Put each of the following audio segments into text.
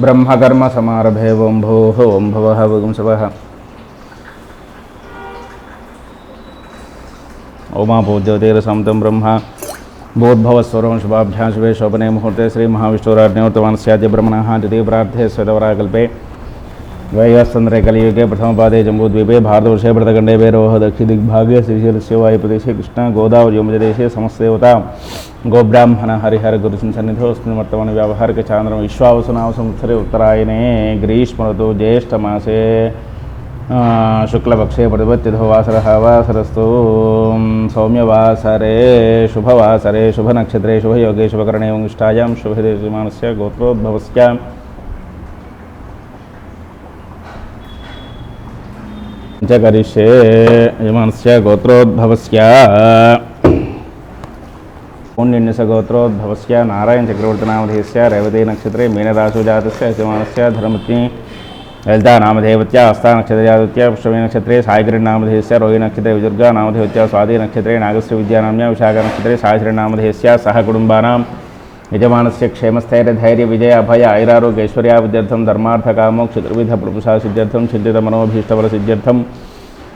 ब्रह्मकर्मसमारभे ओं भोः ओं भवः वगुंसवः ओमापूज्योतिरसंतं ब्रह्म बोद्भवस्वरं शुभाभ्यां शुभे शोभने मुहूर्ते श्रीमहाविष्णुराज्ञोत्तमानस्याद्य ब्रह्मणः द्वितीयप्रार्थे स्वतवराकल्पे द्वैवस्चन्द्रे कलियुगे प्रथमपादे जम्बूद्वीपे भारतवर्षे भरतखण्डे भैरवः दक्षिदिग्भागे श्रीशैलस्य कृष्ण गोदावरी यमुनदेशे समस्तदेवता गोब्राह्मण हरिहर गुरुसन्निधौ अस्मिन् वर्तमाने व्यावहारिकचान्द्रं विश्वावसुनाव संवत्सरे उत्तरायणे ग्रीष्मऋतु ज्येष्ठमासे शुक्लपक्षे प्रतिपत्तिथो वासरः वासरस्तु सौम्यवासरे शुभवासरे शुभनक्षत्रे शुभयोगे शुभकरणे वङ्गिष्ठायां शुभदेशमानस्य गोत्रोद्भवस्य च करिष्ये यजमानस्य गोत्रोद्भवस्य पुण्यन्यसगोत्रोद्भवस्य नारायणचक्रवर्तिनामधेयस्य रेवती नक्षत्रे मीनराशो जातस्य यजमानस्य धर्मत्नी ललिता యజమానస్య క్షేమస్థైర్య ధైర్య విజయ అభయ ఐరారోగ్య ఐశ్వర్యాభిద్యర్థం ధర్మార్థ కామోక్ష త్రివిధ ప్రపుషా సిద్ధ్యర్థం చింతిత మనోభీష్టవల సిద్ధ్యర్థం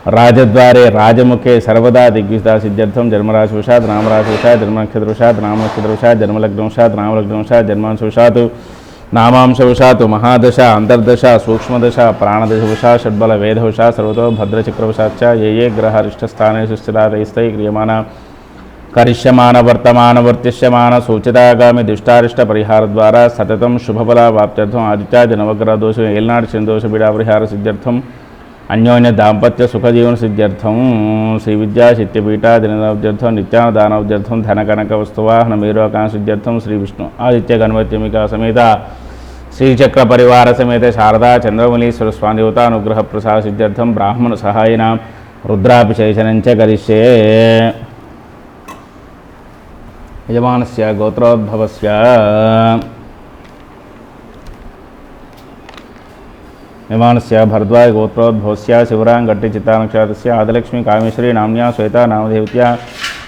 రాజద్వారే రాజముఖే సర్వదా దిగ్విజా సిద్ధ్యర్థం జన్మరాశి విషాద్ నామరాశి విషాద్ జన్మనక్షత్ర విషాద్ నామనక్షత్ర విషాద్ జన్మలగ్న విషాద్ నామలగ్న విషాద్ జన్మాంశ విషాత్ నామాంశ విషాత్ మహాదశ అంతర్దశ సూక్ష్మదశ ప్రాణదశ విషా షడ్బల వేద విషా సర్వతో భద్రచక్రవశాచ ఏ ఏ గ్రహ రిష్టస్థానే సుస్థిరాదయిస్తై క్రియమాణ కరిష్యమాన వర్తమాన వర్తిష్యమాన సూచితాగామి దుష్టారిష్ట పరిహార ద్వారా సతతం శుభఫల వాప్త్యర్థం ఆదిత్యాది నవగ్రహ దోషం ఏల్నాడు సిందోష బిడా పరిహార సిద్ధ్యర్థం అన్యోన్య దాంపత్య సుఖజీవన సిద్ధ్యర్థం శ్రీ విద్యా శక్తిపీఠాదినవ్యర్థం నిత్యానదానవ్యర్థం ధనకనక వస్తువాహన మీరోకాన సిద్ధ్యర్థం శ్రీ విష్ణు ఆదిత్య గణపత్యమిక సమేత శ్రీచక్ర పరివార సమేత శారదా చంద్రమునీశ్వర స్వామి దేవతానుగ్రహ ప్రసాద సిద్ధ్యర్థం బ్రాహ్మణ సహాయన రుద్రాభిషేచనంచ కరిష్యే. యజమానస్య గోత్రోద్భవస్య యజమానస్య భరద్వాజ గోత్రోద్భవస్య శివరాంగట్టి చిత్తానక్షత్రస్య ఆదిలక్ష్మి కామేశ్వరి నామ్యా శ్వేతా నామదేవత్య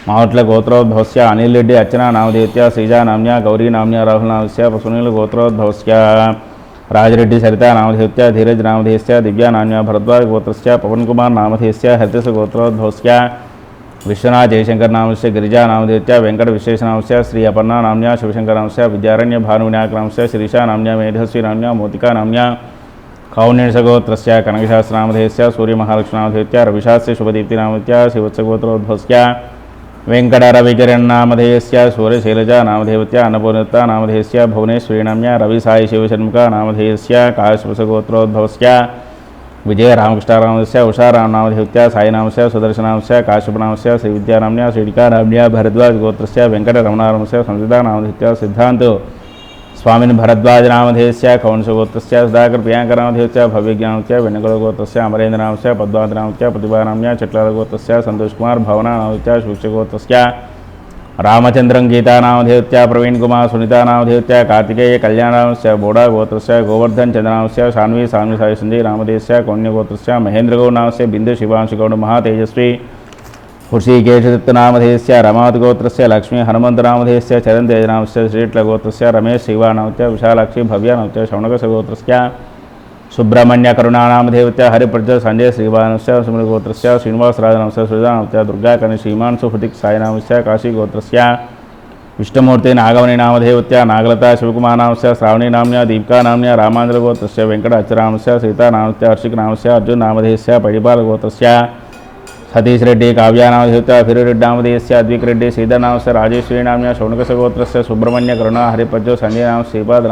మావట్ల గోత్రోద్భవస్య అనిల్ రెడ్డి అర్చన నామదేవత్య శ్రీజా నామ్యా గౌరీ నామ్యా రాహుల్ నామస్య పశునీల గోత్రోద్భవస్య రాజరెడ్డి సరితా నామధేయత్య ధీరజ్ నామధేయస్య దివ్యా నామ్యా భరద్వాజ గోత్రస్య పవన్ కుమార్ నామధేయస్య హరితస గోత్రోద్భవస్య విశ్వనాథ్ జయశంకర్ నామస్య గిరిజా నామదేత్య వెంకట విశేషనామస్య శ్రీ అపర్ణ నామ్య శివశంకర నామస్య విద్యారణ్య భానువినాయక నామస్య శిరీష నామ్య మేధస్వి నామ్య మోతికా నామ్య కౌన్యసగోత్రస్య కనకశాస్త్రనామధేయస్య సూర్యమహాలక్ష్మీనామధేత్య రవిశాస్త్రి శుభదీప్తి నామత్య శివత్సగోత్రోద్భవస్య వెంకట రవికిరణ్నామధేయస్య సూర్యశైలజా నామధేవత్య అన్నపూర్ణత నామధేయస్య భువనేశ్వరి నామ్య రవి సాయి శివషణ్ముఖ నామధేయస్య కాశ్యపసగోత్రోద్భవస్య విజయ రామకృష్ణారామస్య ఉషారామనామధేవత్య సాయినామస్య సుదర్శనామస్య కాశ్యపనామస్య శ్రీ విద్యానామ్య శ్రీడికానామ్య భరద్వాజ్ గోత్రస్య వెంకట రమణారామస్య సంసితానామధేత్య సిద్ధాంత్. స్వామిని భరద్వాజనామధేయస్య కౌన్సగోత్రస్య సుధాకర్ ప్రియాంకనామధేయస్య భవ్యజ్ఞానస్య వెన్నకులగోత్రస్య అమరేంద్రనామస్య పద్మావతినామస్య ప్రతిభానామ్య చట్లగోత్రస్య సంతోష్ కుమార్ భవనానామస్య సూక్ష్యగోత్రస్య రామచంద్రం గీతానామధేయత్య ప్రవీణ్ కుమార్ సునీతానామధేయత్య కార్తికేయ కళ్యాణాంశ బోడా గోత్రస్య గోవర్ధన్ చంద్రాంశ సాన్వి సాన్వి సాయసింది సంజయ్ రామదేశ్య కౌన్యగోత్రస్య మహేంద్రగౌనామస్య బిందు శివాంశుగౌడ మహాతేజస్వి హృషికేశదత్తనామధేయస్య రమావతిగోత్రస్య లక్ష్మీ హనుమంతనామధేయస్య చరణ్ తేజనామస్య శ్రీట్లగోత్రస్య రమేష్ శివానామత్య విశాలాక్షి భవ్యానామత్య శౌనకసగోత్రస్య సుబ్రహ్మణ్య కరుణానామధేవత్య హరిప్రజ సంజయ శ్రీవానస్య సుమృగోత్రస్య శ్రీనివాసరాజనామస్య సుజానామత్య దుర్గాకని శ్రీమాన్ హృతిక్ సాయినామస్య కాశీగోత్రస్య విష్ణుమూర్తి నాగవని నామధేవత్య నాగలత శివకుమారనామస్య శ్రావణి నామ్య దీపికానామ్య రామాంధ్రగోత్రస్య వెంకట అచ్చరామస్య సీతానామస్య హర్షిక్ నామస్య అర్జున్ నామధేయస్య పడిపాలగోత్రస్య సతీష్ రెడ్డి కావ్యానామధేయత్య ఫిరురెడ్డి నామధేయస్య అద్విక్ రెడ్డి శ్రీధర్నామస్య రాజేశ్వరి నామ్య శౌనకసగోత్రస్య సుబ్రహ్మణ్య కరుణ హరిపద్యో సంజయ్ నామ శ్రీపాద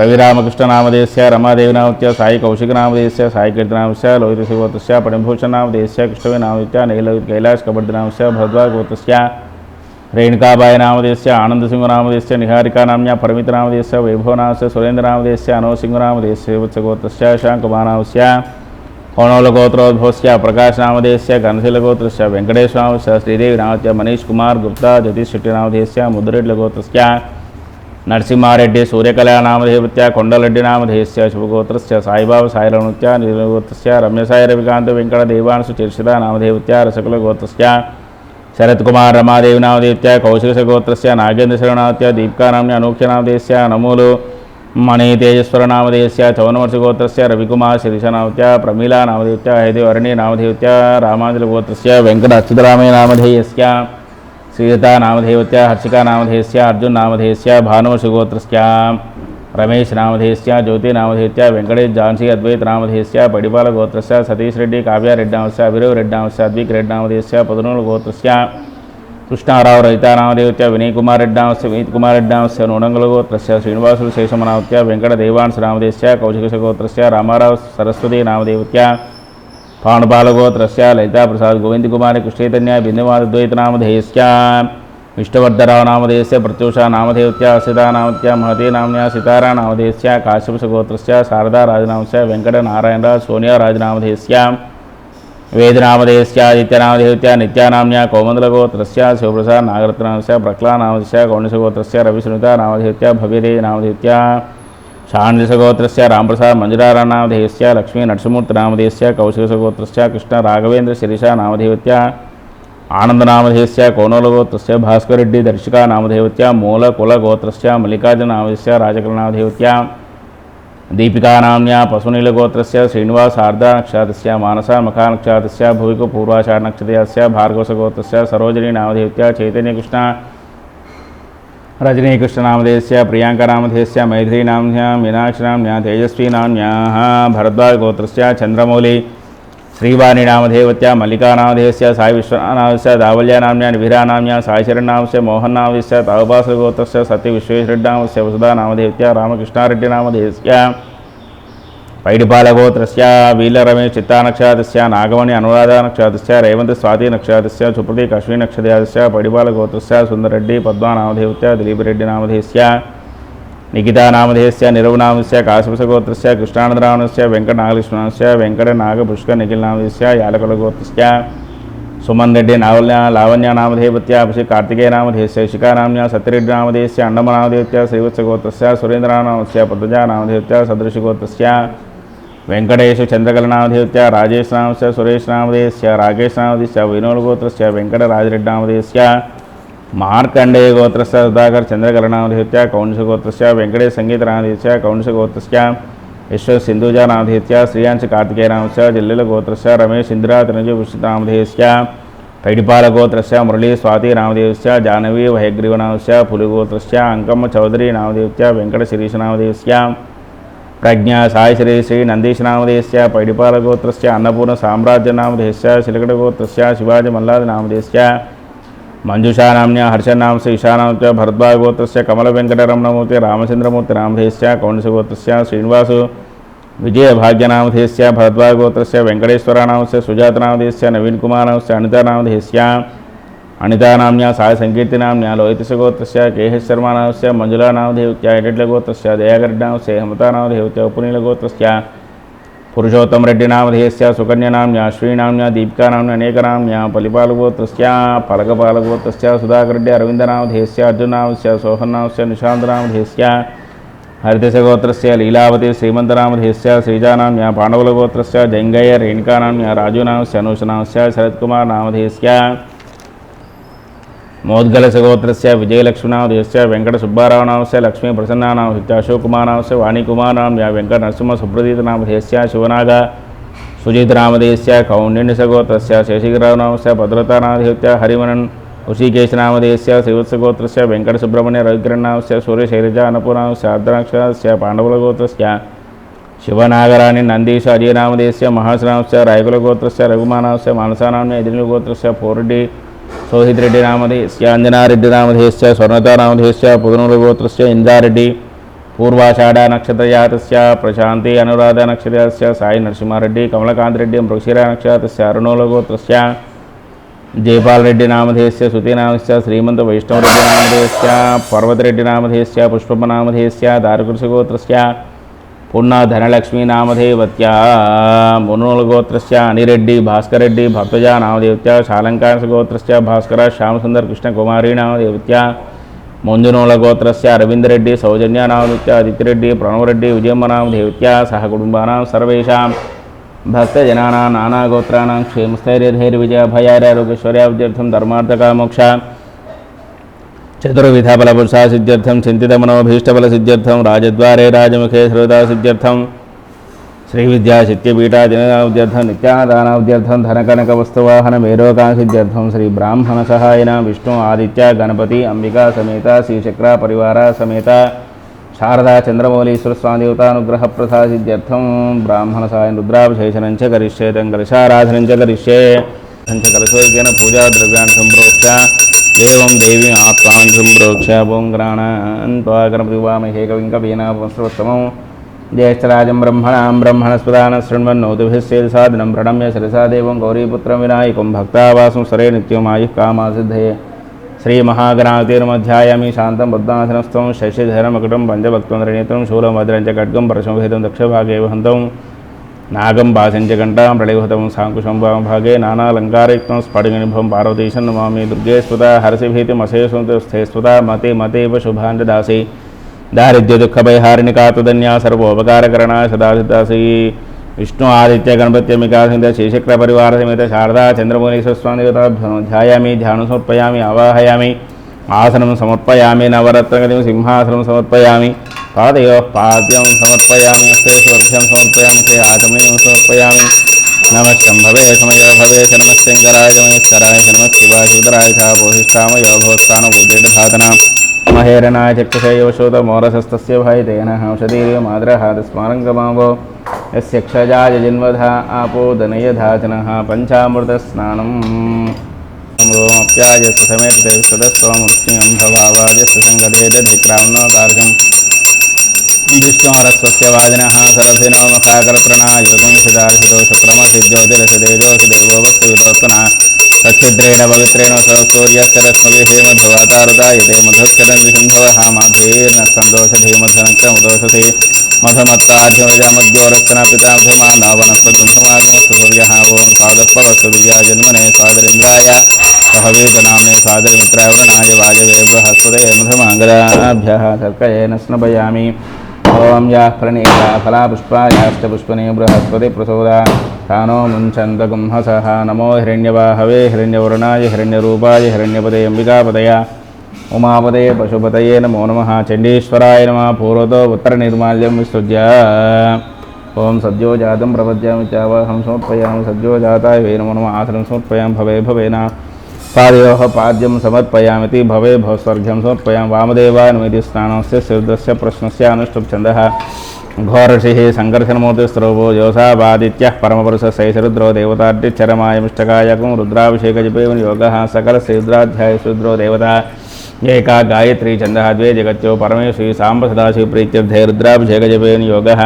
రవిరామకృష్ణ నామదేశ్య రమాదేవి నామత్య సాయి కౌశిక నామదేశ్య సాయి కీర్తనామస్య నామదేశ్య కృష్ణవి నామత్య నీల కైలాస్ కబడ్డినామస్య భద్వాగోత్రస్య రేణుకాబాయ నామదేశ్య ఆనందసింహ నామదేశ్య నామధేయస్య ఆనందసింహనామధేయస్య నిహారికానామ్య నామదేశ్య వైభవనామస్య సురేంద్రనామధేయస్య అనోసింహనామధేయస్య వత్సగోత్రస్య శాంకుమానామస్య హోనోలగోత్రోద్భవస్య ప్రకాశనామధేయస్య ఘనశీలగోత్రస్య వెంకటేశ్వరామస్య శ్రీదేవి నామత్య మనీష్ కుమార్ గుప్తా జతీష్ శెట్టి నామదేశ్య నామధేయస్య ముద్దురెడ్లగోత్రస్య నరసింహారెడ్డి సూర్యకళానామధేవత్య కొండలడ్డి నామధేయస్య శుభగోత్రస్య సాయిబాబా సాయిరమృత్య నిలగోత్రస్య రమ్యసాయి రవికాంత వెంకట దేవాంశు చర్షిత నామధేవత్య రసకుల గోత్రస్య శరత్కుమార్ రమాదేవి నామదేత్య కౌశికగోత్రస్య నాగేంద్రశరణాత్య దీప్కానామ్ని అనూఖ్యనామదేశ్య నమూలు మణి తేజస్వర నామదేశ్య చౌనవర్షగోత్రస్య రవికుమార్ శిరీషనామత్య ప్రమీలా నామదేత్య హైదేవరణి నామధేవత్య రామాంజలగోత్రస్య వెంకట అచ్యుతరామయ్య నామధేయస్య శ్రీలతా నామధేవత్య హర్షికా నామధేయస్య అర్జున్ నామధేయస్య భానువశగోత్రస్య రమేష్ నామధేయస్య జ్యోతి నామధేయత్య వెంకటేష్ ఝాన్సీ అద్వైత్ నామధేయస్య పడిపాల గోత్రస్య సతీష్ రెడ్డి కావ్యారెడ్డి నామస్య అభిరవ్ రెడ్డి అద్విక్ రెడ్డి నామధేయస్య పదనూలు గోత్రస్య కృష్ణారావు రహితా నామదేవత్య వినయ్ కుమార్ రెడ్డి వినీత్ కుమార్ రెడ్డి నామస్య నూనంగుల గోత్రస్య శ్రీనివాసులు శేషమనావత్య వెంకట దేవాంశ నామదేశ్య కౌశికశ గోత్రస్య రామారావు సరస్వతి నామదేవత్య పాణుపాలగోత్రస్య లలితాప్రసాద్ గోవింద్ కుమారి కృష్ణచైతన్య బిందుమాద్వైత నామధేయస్య విష్ణువర్ధరావు నామధేయస్య ప్రత్యూష నామధేవత్య అసితా నామత్య నామ్య సితారా నామధేయస్య కాశ్యపశ గోత్రస్య శారదా రాజనామస్య వెంకట సోనియా రాజనామధేయస్య వేదనామధేయస్య ఆదిత్యనామధేయత్య నిత్యానామ్య కోమందలగోత్రస్య శివప్రసాద్ నాగరత్నామస్య ప్రక్లానామధస్య కౌణిసగోత్రస్య రవిసునిత నామధేయత్య భవ్యదే నామధేయత్య షాండిసగోత్రస్య రాంప్రసాద్ మంజురారానామధేయస్య లక్ష్మీ నరసింహమూర్తి నామధేయస్య కౌశికసగోత్రస్య కృష్ణ రాఘవేంద్ర శిరీష నామధేయత్య ఆనందనామధేయస్య కోనోలగోత్రస్య భాస్కరెడ్డి దర్శికా నామధేవత్య మూల కుల గోత్రస్య మల్లికార్జున నామధేయస్య రాజకలనామధేయత్య దీపికానామ్య పశునీలగోత్రస్య శ్రీనివాస ఆర్ధానక్షాతస్య మానస మఖానక్షాతస్య భువికు పూర్వాషాఢనక్షత్రస్య భార్గవసగోత్రస్య సరోజనీ నామధేవత్య చైతన్యకృష్ణ రజనీకృష్ణనామధేయస్య ప్రియాంకనామధేయస్య మైథిలీనామ్య మీనాక్షినామ్య తేజస్వీనామ్యా భరద్వాజగోత్రస్య చంద్రమౌళి శ్రీవాణి నామధేవత్య మల్లికానామధేయస్య సాయి విశ్వనామస్య దావల్యానామ్య నిభిరానామ్య సాయిశరణామస్య మోహన్నామస్య తావపాసగోత్రస్య సత్య పైడిపాలగోత్రస్య వీల చిత్తానక్షాదస్య నాగమణి అనురాధ నక్షాదస్య రేవంత్ స్వాతి నక్షాదస్య సుప్రతీక్ అశ్విని నక్షత్రస్య పైడిపాలగోత్రస్య సుందరెడ్డి పద్మానామధేవత్య దిలీప్ రెడ్డి నామధేయస్య నిఖితా నామధేయస్య నిరవనామస్య కాశిపసగోత్రస్య కృష్ణానందరామస్య వెంకట నాగలక్ష్మణస్య వెంకట నాగపుష్క నిఖిల్ నామధేయస్య యాలకులగోత్రస్య సుమన్ రెడ్డి నావల్య లావణ్య నామధేయత్య అభిషేక్ కార్తికేయ నామధేయస్య శిఖానామ్య సత్యరెడ్డి నామధేయస్య అండమ నామధేయత్య శ్రీవత్సగోత్రస్య సురేంద్రనామస్య పద్మజా నామధేయత్య సదృశగోత్రస్య వెంకటేశ చంద్రకళ నామధేయత్య రాజేష్ నామస్య సురేష్ నామధేయస్య రాకేష్ నామధేయస్య వినోద్ గోత్రస్య వెంకట రాజరెడ్డి నామధేయస్య మార్కండేయ గోత్రస్య సుధాకర్ చంద్రకళ నామధేయత్య కౌంస గోత్రస్య వెంకటేశ్ సంగీత నామధేయస్య కౌంస గోత్రస్య విశ్వ సింధుజా నామధేయత్య శ్రీయాంశ కార్తికేయ నామస్య జిల్లెల గోత్రస్య రమేష్ ఇందిరా తనుజ విష్ణు నామధేయస్య పైడిపాల గోత్రస్య మురళీ స్వాతి నామధేయస్య జాహ్నవి వయగ్రీవ నామస్య పులిగోత్రస్య అంకమ్మ చౌదరి నామధేయత్య వెంకట శిరీష నామధేయస్య ప్రజ్ఞా సాయి శ్రీ శ్రీ నందీశ అన్నపూర్ణ సామ్రాజ్య నామధేయస్య శివాజీ మల్లాది మంజుషానామ్య మంజుషా నామ్య హర్షనామస్య కమల వెంకటరమణమూర్తి రామచంద్రమూర్తి నామధేయస్య కౌండసగోత్రస్య శ్రీనివాసు విజయ భాగ్యనామధేయస్య భరద్వాజ గోత్రస్య వెంకటేశ్వరనామస్య సుజాతనామధేయస్య నవీన్ కుమారనామస్య అనితానామధేయస్య అనితానామ్య సాయ సంకీర్తినామ్య లోహితసగోత్రస్య కేహ శర్మానామస్య మంజులానామధేయత్య ఎడెడ్ల గోత్రస్య దయాగరెడ్డామస్య హేమతానామధేయత్య ఉపనీల గోత్రస్య పురుషోత్తమ రెడ్డి నామధేయస్య సుకన్యనామ్య శ్రీనామ్య దీపికానామ్య అనేకనామ్య పలిపాలగోత్రస్య పలకపాలగోత్రస్య సుధాకరెడ్డి అరవిందనామధేయస్య అర్జునామస్య సోహన్నామస్య నిశాంతనామధేయస్య హరిదశగోత్రస్య లీలావతి శ్రీమంతనామధేయస్య శ్రీజానామ్య పాండవులగోత్రస్య జంగయ్య రేణుకానామ్య రాజునామస్య అనూషనామస్య శరత్కుమార్ నామధేయస్య మోద్గల సగోత్రస్య విజయలక్ష్మీనామధేయస్య వెంకట సుబ్బారావునామస్య లక్ష్మీ ప్రసన్నానామస్య వాణికుమారాం యా వెంకట నరసింహ సుప్రదీతనామధేస్య శివనాగ సుజితనామధేస్య కౌండిన్య సగోత్రస్య శేషగిరావునామస్య భద్రతానామధేయస్య హరిమనన్ ఋషికేశనామధేయస్య శ్రీవత్సగోత్రస్య వెంకట సుబ్రహ్మణ్య రవికిరణామస్య సూర్యశైలజ అన్నపూర్ణామస్య అర్ధనాక్షస్య పాండవులగోత్రస్య శివనాగరాణి నందీశ అజయనామదేశ్య మహాశ్రామస్య రాయకులగోత్రస్య రఘుమానామస్య మానసానామ్య ఎదిరిగోత్రస్య పూర్డి సోహిత్రెడ్డి నామధేయస్య అంజనారెడ్డి నామధేయస్య స్వర్ణతా నామధేయస్య పుదనూరు గోత్రస్య ఇందారెడ్డి పూర్వాషాఢ నక్షత్రజాతస్య ప్రశాంతి అనురాధ నక్షత్రస్య సాయి నరసింహారెడ్డి కమలకాంత్ రెడ్డి నక్షత్రస్య అరుణోల గోత్రస్య జయపాల్ రెడ్డి నామధేయస్య శృతి శ్రీమంత వైష్ణవరెడ్డి నామధేస్య పర్వతరెడ్డి నామధేస్య పుష్పమ నామధేయస్య పుణ్యధనలక్ష్మీ నామధేవత్యా మునుల గోత్రస్య అనిరెడ్డి భాస్కరెడ్డి భక్తజ నామదేవత్యా శాలంకాశ గోత్రస్య భాస్కర శ్యామసుందర్ కృష్ణ కుమారి నామదేవత్యా మంజునూల గోత్రస్య అరవిందరెడ్డి సౌజన్య నామదేవత్యా ఆదిత్యరెడ్డి ప్రణవరెడ్డి విజయమ్మ నామదేవత్యా సహకుటుంబానాం సర్వేషాం భక్తజనానా నానాగోత్రాణం క్షేమస్థైర్యధైర్యవిజయ భయారోగ్యశ్వర్యాబ్ద్యర్థం ధర్మార్థకామోక్ష చతుర్విధ ఫలపురుషా సిద్ధ్యర్థం చింతితమనోభీష్టఫలసిద్ధ్యర్థం రాజద్వారే రాజముఖే శ్రోతా సిద్ధ్యర్థం శ్రీ విద్యా శక్తిపీఠాదినాద్యర్థం నిత్యాదానాద్యర్థం ధనకనక వస్తువాహన మేరోకాసిద్ధ్యర్థం శ్రీ బ్రాహ్మణ సహాయన విష్ణు ఆదిత్య గణపతి అంబికా సమేత శ్రీచక్ర పరివార సమేత శారదా చంద్రమౌళీశ్వర స్వామి దేవతానుగ్రహ ప్రసాదిద్యర్థం బ్రాహ్మణ సహాయం రుద్రాభిషేచనం చ కరిష్యే కలశారాధనం చ కరిష్యే పంచ కలశోగ్యన పూజా ద్రవ్యాన్ని సంప్రోక్ష. देवं देवी आप्तां सम्प्रोक्षाभुं गणान्त्वाकरमृवामहे कविं कवीनापुंसवत्तमं ज्येष्ठराजं ब्रह्मणां ब्रह्मणस्पदानं साधन प्रणम्य शिरसा देव गौरीपुत्र विनायक भक्तावासं सरे नित्यम् काम सिद्धे श्रीमहागणातिर्मध्यायामि शान्तं शांत शशिधरमकुटं पञ्चभक्तं पंचभक्त शूलमद्रं च खड्गं परशुभेदं दक्षभागे वहन्तं। నాగం భాషించగంటాం ఘంటాం ప్రళయహుతం సాంకుశం భాగే నానాలంకారయుక్తం స్ఫటికనిభం పార్వతీశం నమామి దుర్గే స్ఫుత హర్షిభీతిమశేషుస్థే స్ఫుత మతే మతేవ శుభాంజదాసి దారిద్ర్య దుఃఖభయహారిణి కాతుధన్యా సర్వోపకారకరణా సదాసిదాసి విష్ణు ఆదిత్య గణపత్యమికా సహిత శ్రీచక్ర పరివార సమేత శారదా చంద్రమౌళీశ్వర స్వామి ధ్యాయామి ధ్యానం సమర్పయామి ఆవాహయామి ఆసనం సమర్పయామి నవరత్నగతిం సింహాసనం సమర్పయామి पादयोः पाद्यं समर्पयामि हस्तेष्वर्भ्यं समर्पयामि, ते आगमयं समर्पयामि। नमः भवे समय भवे शनमश्चङ्कराय शमयश्कराय शनमः शिवाय शिवदराय शापोहिष्ठामय भोस्तानभूतिर्धातना महेरणाय चक्षुषयोशोदमोरसस्तस्य भयतेन हंषदीर्यमादरहादस्मारङ्गमावो यस्य क्षजायजिन्वधा आपोदनयधाचनः पञ्चामृतस्नानम्। अम्रोमप्याय सुसमेर्दे सदस्वमुक्तिं भवावाय सुसङ्गदे दधिक्राम्नो कार्गम् विश्वारस्वस्यवादिनः सरसिनो मखाकरतृणायुगं सिदार्षिदोषप्रमसि ज्योतिरसि देवो वस्तुविदोत्तुना तच्छद्रेण पवित्रेण सः सूर्यस्तरश्मभिः मधुवातारुदायते मधुस्करञ्जिसिन्धवः माधेर्न सन्दोषधीमधनङ्कमुदोषसे मधुमत्ताध्यमजामद्योरस्तना पिता मधुमानावनस्तदुम्भमागमसूर्यः ॐ सादस्पवस्तु दिव्या जन्मने सादरिन्द्राय सहवीतनाम्ने सादरिमित्रावृणाय वायवे बृहस्पते मधुमाङ्गलाभ्यः सर्कयेन स्नपयामि ఓం యా ప్రణీత ఫలాపుష్పాయాశ్చ పుష్పనే బృహస్పతి ప్రసోదా తానో ముంచంతగుంహసः నమో హిరణ్యవాహవే హిరణ్యవరుణాయ హిరణ్యరూపాయ హిరణ్యపదే అంబికాపదయ ఉమాపదే పశుపతయే నమో నమ చండీశ్వరాయ నమ పూర్వతో ఉత్తర నిర్మాల్యం విసృజ్య ఓం సద్యోజాతం ప్రపద్యామి చావాహం సమర్పయామి సద్యోజాతాయ వే నమో నమ ఆసనం సమర్పయాం భవే భవేనా पादयोः पाद्यम समर्पयामिति भवे भवस्वर्घ्यं समर्पयामि। वामदेवानुमिति स्नानस्य सिद्धस्य प्रश्नस्य अनुष्टुप्छन्दः। घोरषिः सङ्कर्षणमूर्तिस्रोवो योसावादित्यः परमपुरुषसैशरुद्रो योग सकल योगः शुद्रो देवता। एका गायत्री छंद द्वे जगत्यो परमेश्वरी साम्बसदाशिवप्रीत्यर्थे रुद्राभिषेकजपेन योगः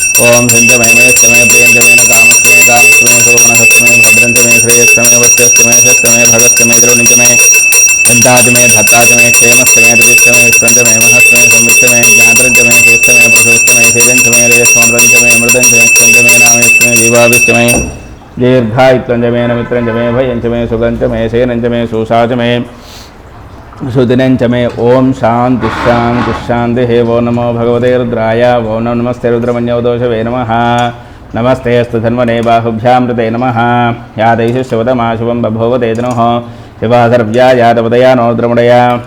ओम हिन्दमय समय प्रियं जमेन कामस्तमय कालिस्तमय तो सर्वमनसस्तमय भद्रन्तमय श्रेयस्तमे वस्तस्तमय सस्तमय भगस्तमे गरुनिजमय सिद्धांतमय धत्तांतमय क्षेमस्तमे प्रियस्तमय स्पंदमय महस्तमय संविस्तमय ज्ञातरंजमय पुष्टमे पुरुषोत्तमय वेदंतमय रेयस्तमय मृदंजमय स्पंदमय नामस्तमय जीवाविष्टमय दीर्घायुत्तंजमय नमित्रंजमय भयंजमय सुगंजमय सेनंजमय सुसाजमे సుగంచమే సేనంచమే సుశాచమే సుదినంచ మే ఓం శాంతి శాంతి శాంతి హే వో నమో భగవతే రుద్రాయ. ఓ నమో నమస్తే రుద్రమన్యోదోషవే నమ. నమస్తే అస్తు ధన్వనే బాహుభ్యామృతే నమ. యాదైషు శివతమా శివం బభూవతే తను. శివాసర్వ్యా యాదవదయా నోద్రముడయా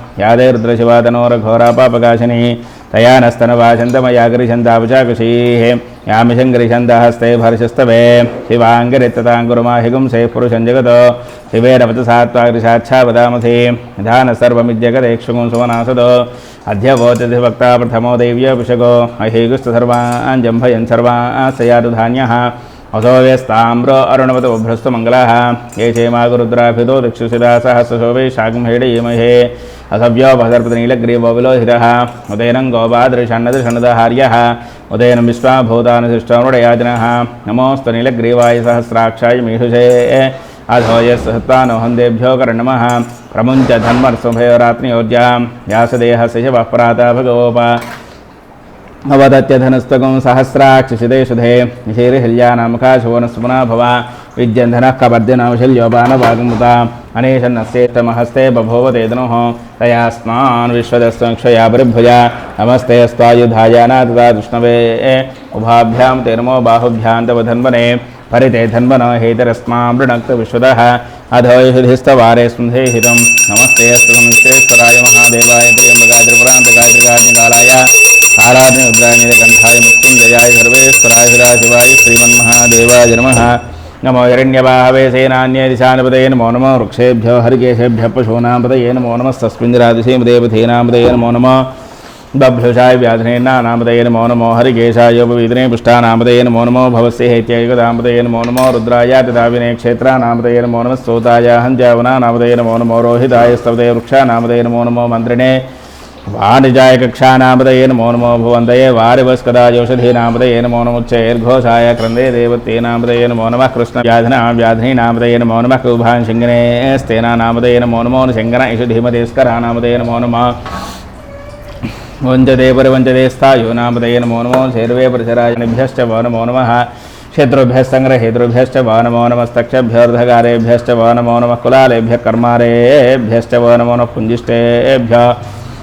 యాదే యామిషంగరిషందహస్తే భర్షస్తవే. శివాంగరిత్తతాంగురుమాహిగుంసే పురుషం జగతో. శివేరవత సాత్వాగ్రిషాచ్ఛా నిధాన సర్వమిజ్జగదేక్షుగుం సుమనాసదో అధ్యవోచతి భక్త ప్రథమో దేవ్యభిషగో అహీగుస్తు సర్వాంజంభయన్ సర్వాసయాదుధాన్యः అసోవ్యస్తామ్రో అరుణవత ఉభ్రస్తు మంగళ ఏ చేమాగురుద్రాభిదో దిక్షుశిరా సహస్రశోభే శాగం అసవ్యో భదర్పతి నీలగ్రీవోవిలో హిర ఉదయనం గోపాదృషన్నదృషన్నదహార్య ఉదయనం విశ్వాభూతాన సృష్టనుడయాదిన నమోస్త నీలగ్రీవాయ సహస్రాక్షాయ మీషుషే. అధోయ సహతానుహందేభ్యో కర్ణమ. ప్రముంచ ధన్మర్సుభయోరాత్నియోర్జాం వ్యాసదేహ శిశవ ప్రాతాభగవోప అవదత్యధనస్తకం సహస్రాక్షిషిదే శుధే నిశైర్హిల్యానామకాశువనస్మునా భవ విద్యంధన కబర్దినౌశల్యోపానపాగముత అనేషన్నశ్రేష్టమహస్తే బభూవ తేదను తయాస్మాన్ విశ్వదస్వంక్షయాపరిభుజ నమస్తే స్వాయుధాయానాదితా కృష్ణవే ఉభాభ్యాం తిరుమో బాహుభ్యాంతవధన్వనే పరితే ధన్వన హేతరస్మామృణక్త విశ్వద అధోయుధిస్తవారే స్మృతిహితం నమస్తే సంశ్రేశ్వరాయ మహాదేవాయ ప్రియంబగాద్రిపురాంతగాయత్రికాజ్ఞాలాయ కాళాగ్నిద్రాయ నీలకంఠాయ మృత్యుంజయాయ సర్వేశ్వరాయ శివాయ శ్రీమన్మహాదేవాయ నమ నమో హిరణ్యవాహవే సేనాన్యే దిశానపదయ నమో నమ వృక్షేభ్యో హరికేశేభ్య పశూనాంపదయ నమో నమ నమస్తస్మింద్రాదిశీమదేవధీనాంపదయ నమో నమ బభ్యుషాయ వ్యాధనేనానామదయ నమో నమో హరికేశాయోపవీదనే పుష్టానామదయ నమో నమో భవస్య హైత్యైకదాంపదయ నమో నమో రుద్రాయాతిదావినే క్షేత్రానామదయ నమో నమ స్తోతాయ హంజావనామదయ నమో నమో రోహితాయ స్తవదయ వృక్షానామదయ నమో నమో మంత్రిణే వాణిజాయ కక్షానామదయే నమో నమో భువందయే వారివస్కదాయోషధీనామదయే నమో నముచ్చైర్ఘోషాయ క్రందే దేవతేనామదయే నమో నమ కృష్ణ వ్యాధినా వ్యాధినీనామదయే నమో నమ కుభాన్ శింగనే స్థేనామదయే నమో నమో శంగన ఇషుధీమదేస్కరానామదయే నమో నమ వంచదే పరివంచదే స్థాయో నామదయే నమో నమో శైర్వే పరిచరాజనిభ్యశ్చ వో నమో నమ శత్రుభ్య సంగ్రహేతృభ్యశ్చ వో నమో నమస్తక్షభ్యోర్ధగారేభ్యశ్చ వో నమో నమ కులాలేభ్య కర్మారేభ్యశ్చ వో నమో పుంజిష్టేభ్య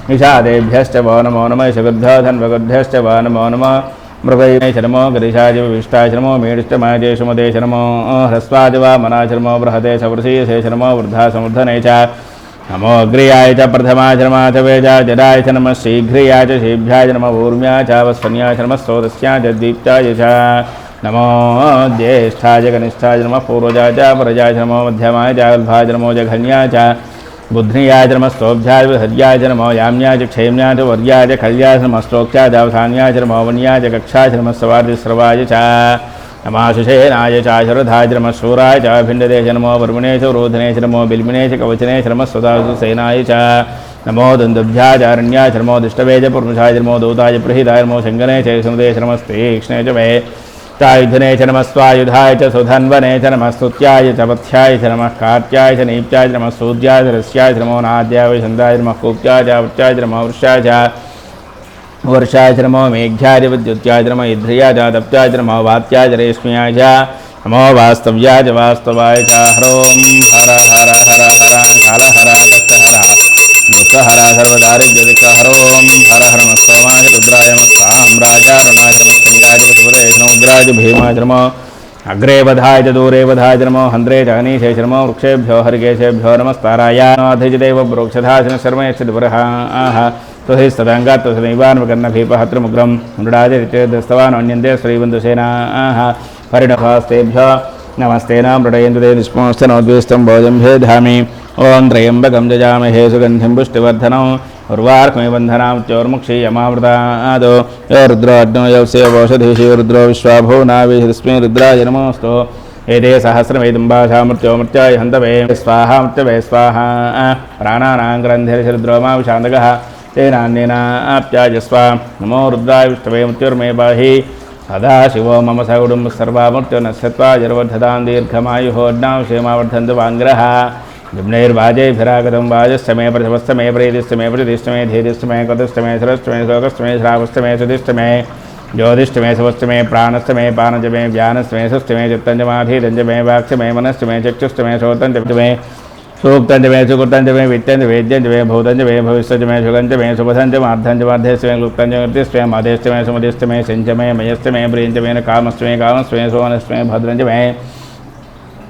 वो नमो नमस्तक्षभ्यर्धकारेभ्यश्च वो नमो नमः कुलालेभ्यः कर्मारेभ्यश्च वो नमो नमः पुञ्जिष्टेभ्यः निषादेभ्यश्च वो नमो नमः शगुद्भ्यो धन्वगुद्भ्यश्च वो नमो नमः मृगैने शर्मो गिरिशाय विष्टाय शर्मो मेडिष्टमाजे सुमदे शर्मो ह्रस्वाज वा मना शर्मो बृहते सवृषीयसे शर्मो वृद्धा समुद्धने च नमो अग्रियाय च प्रथमाचरमा च वेजा जडाय च नमः शीघ्रियाय च शीभ्याय नमः ऊर्म्या च वस्वन्याय च नमः सोदस्याय च दीप्ताय च नमो ज्येष्ठाय कनिष्ठाय नमः पूर्वजाय च परजाय च नमो मध्यमाय च अल्भाय च नमो जघन्याय च బుద్ధ్నియాచరమస్తోభ్యాయ హర్యాచరమో యామ్యాచ క్షేమ్యాచ వర్యాచ కళ్యాచరమస్త్రోక్త్యాదవసాన్యాచరమో వన్యాచ కక్షాచరమస్వార్తిస్రవాయ చ నమాశుషేనాయ చాశరథాచరమ శూరాయ చ భిండదేశనమో వర్మిణేశ రోధనేశనమో బిల్మినేశ కవచనేశనమ సుధాసు సేనాయ చ నమో దందుభ్యాచారణ్యాచరమో దిష్టవేజ పురుషాచరమో దూతాయ ప్రహీతాయనమో శంగనే చే సునదేశనమస్తే ఇక్ష్ణేచ వే సాయుధనే చ నమస్వాయుధాయ చ సుధన్వనే చ నమస్తుత్యాయ చ వత్స్యాయ చ నమ కార్త్యాయ చ నీప్యాయ చ నమ సూర్యాయ చ రస్యాయ చ నమో నాద్యాయ చందాయ నమ కూప్యాయ చ వృత్యాయ చ నమ వృషాయ చ వర్షాయ చ నమో మేఘ్యాయ విద్యుత్యాయ చ నమ దప్త్యాయ నమో వాత్యాయ రేష్మ్యాయ నమో వాస్తవ్యాయ వాస్తవాయ చ హ్రోం హర హర హర హర కాళహర కష్టహర दुःखहर सर्वदारिद्र्यदिक्हरों हर हर मत्सोमाय रुद्राय मत्साम्राजारुणाय नमस्कन्याय च सुपदे नमोग्राय भीमाय च नमो अग्रे वधाय च दूरे वधाय च नमो हन्द्रे च अनीशे च नमो वृक्षेभ्यो हरिकेशेभ्यो नमस्ताराय नमधिजदेव प्रोक्षधाशन शर्मयश्च दुपुरः आह तुहि सदाङ्गात् तुसदैवान्वकर्णभीपहत्रमुग्रं मृडादित्यस्तवान् अन्यन्ते श्रीबन्धुसेना आह परिणभास्तेभ्यो नमस्तेन मृडयन्तु ते निष्पोस्तनोद्विस्तं भोजम्भे धामि ఓం త్రయంబకం జజామహే సుగంధిం పుష్టివర్ధనం. ఉర్వార్కమిబంధనాముచ్చోర్ముక్షీయమావృతాదో యో రుద్రోగ్నో యవసేవోషధీషి రుద్రో విశ్వాభూనావిస్మి రుద్రాయ నమోస్తు ఏదే సహస్రమైదుంబాషామృత్యో మృత్యాయ హంతవే. స్వాహ మృత్యవే స్వాహ. ప్రాణానాం గ్రంథిరిశరుద్రోమా విషాందగ తేనాన్యనాప్యాయ స్వా నమో రుద్రాయ విష్ణవే మృత్యుర్మే బాహి. సదాశివో మమ సగుడుంబ సర్వామృత్యు నశ్యత్వా జరవర్ధదాం దీర్ఘమాయుహోర్ణాం క్షేమావర్ధంతు వాంగ్రహ. दुम्नैर्वाजे फिरागतं वाजस्तमे प्रथमस्तमे प्रेतिस्तमे प्रतिष्ठमे धीरिस्तमे कतिष्ठमे सरस्तमे शोकस्तमे श्रावस्तमे सुधिष्ठमे ज्योतिष्ठमे सुवस्तमे प्राणस्तमे पानजमे व्यानस्तमे सुष्टमे चित्तञ्जमाधीतञ्जमे वाक्ष्यमे मनस्तमे चक्षुष्टमे श्रोतञ्जमे सूक्तञ्जमे सुकृतञ्जमे वित्तञ्जवेद्यञ्जमे भूतञ्जमे भविष्यजमे सुगञ्जमे सुपथञ्जमार्धञ्जमाध्यस्तमे गुप्तञ्जमृत्यस्मे मधेष्टमे सुमधिष्टमे सिञ्चमे मयस्तमे प्रियञ्जमेन कामस्मे कामस्मे सोमनस्मे भद्रञ्जमे